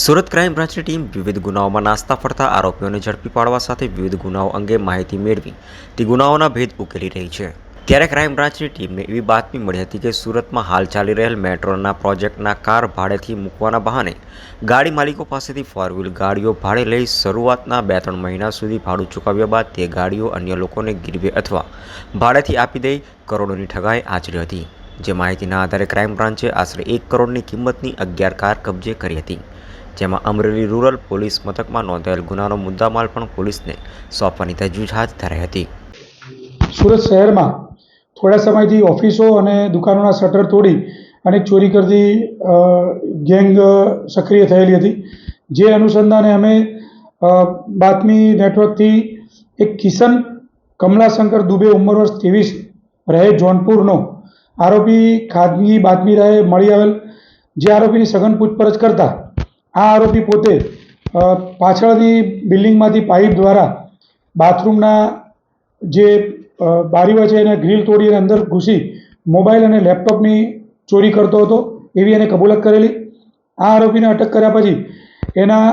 Surat crime બ્રાન્ચની team વિવિધ ગુનાઓમાં નાસ્તા ફરતા આરોપીઓને ઝડપી પાડવા સાથે વિવિધ ગુનાઓ અંગે માહિતી મેળવી. તે ગુનાઓના ભેદ ઉકેલી રહી છે. ત્યારે ક્રાઇમ બ્રાન્ચની ટીમને એવી બાતમી મળી હતી કે સુરતમાં હાલ ચાલી રહેલ મેટ્રોના પ્રોજેક્ટના કાર ભાડેથી મૂકવાના બહાને ગાડી માલિકો પાસેથી ફોર વ્હીલ ગાડીઓ ભાડે લઈ શરૂઆતના બે ત્રણ મહિના સુધી ભાડું ચૂકવ્યા બાદ તે ગાડીઓ અન્ય લોકોને ગીરવે અથવા ભાડેથી આપી દઈ કરોડોની ઠગાઈ આચરી હતી. જે માહિતીના આધારે ક્રાઇમ બ્રાન્ચે આશરે એક કરોડની કિંમતની અગિયાર કાર કબજે કરી હતી. જેમાં અમરેલી રૂરલ પોલીસ મથકમાં નોંધાયેલ ગુનાનો મુદ્દામાલ પણ પોલીસને સોંપવાની તજવીજ હાથ ધરાઈ હતી. સુરત શહેરમાં થોડા સમયથી ઓફિસો અને દુકાનોના શટર તોડી અને ચોરી કરતી ગેંગ સક્રિય થયેલી હતી. જે અનુસંધાને અમે બાતમી નેટવર્કથી એક કિશન કમલાશંકર દુબે ઉંમર વર્ષ ત્રેવીસ રહે જોનપુરનો આરોપી ખાનગી બાતમી રહે મળી આવેલ. જે આરોપીની સઘન પૂછપરછ કરતા આ આરોપી પોતે પાછળની બિલ્ડિંગમાંથી પાઇપ દ્વારા બાથરૂમના જે બારીઓ છે એને ગ્રીલ તોડી અને અંદર ઘૂસી મોબાઈલ અને લેપટોપની ચોરી કરતો હતો, એવી એને કબૂલત કરેલી. આ આરોપીને અટક કર્યા પછી એના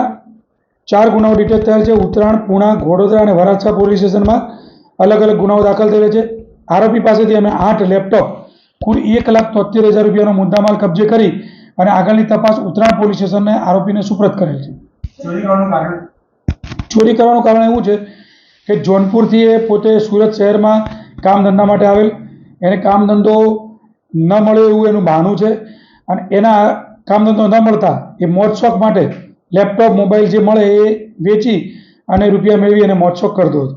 ચાર ગુનાઓ ડિટેક્ટ થયા છે. ઉત્તરાયણ, પૂણા, ગોડોદરા અને વરાછા પોલીસ સ્ટેશનમાં અલગ અલગ ગુનાઓ દાખલ થયેલા છે. આરોપી પાસેથી અમે આઠ લેપટોપ, કુલ એક લાખ તોતેર હજાર રૂપિયાનો મુદ્દામાલ કબજે કરી અને આગળની તપાસ ઉત્તરાયણ પોલીસ સ્ટેશનને આરોપીને સુપ્રત કરેલ છે. ચોરી કરવાનું કારણ? ચોરી કરવાનું કારણ એવું છે કે જોનપુરથી એ પોતે સુરત શહેરમાં કામ ધંધા માટે આવેલ. એને કામ ધંધો ન મળે એવું એનું બહાનું છે. અને એના કામ ધંધો ન મળતા એ મોજશોખ માટે લેપટોપ મોબાઈલ જે મળે એ વેચી અને રૂપિયા મેળવી અને મોજશોખ કરતો હતો.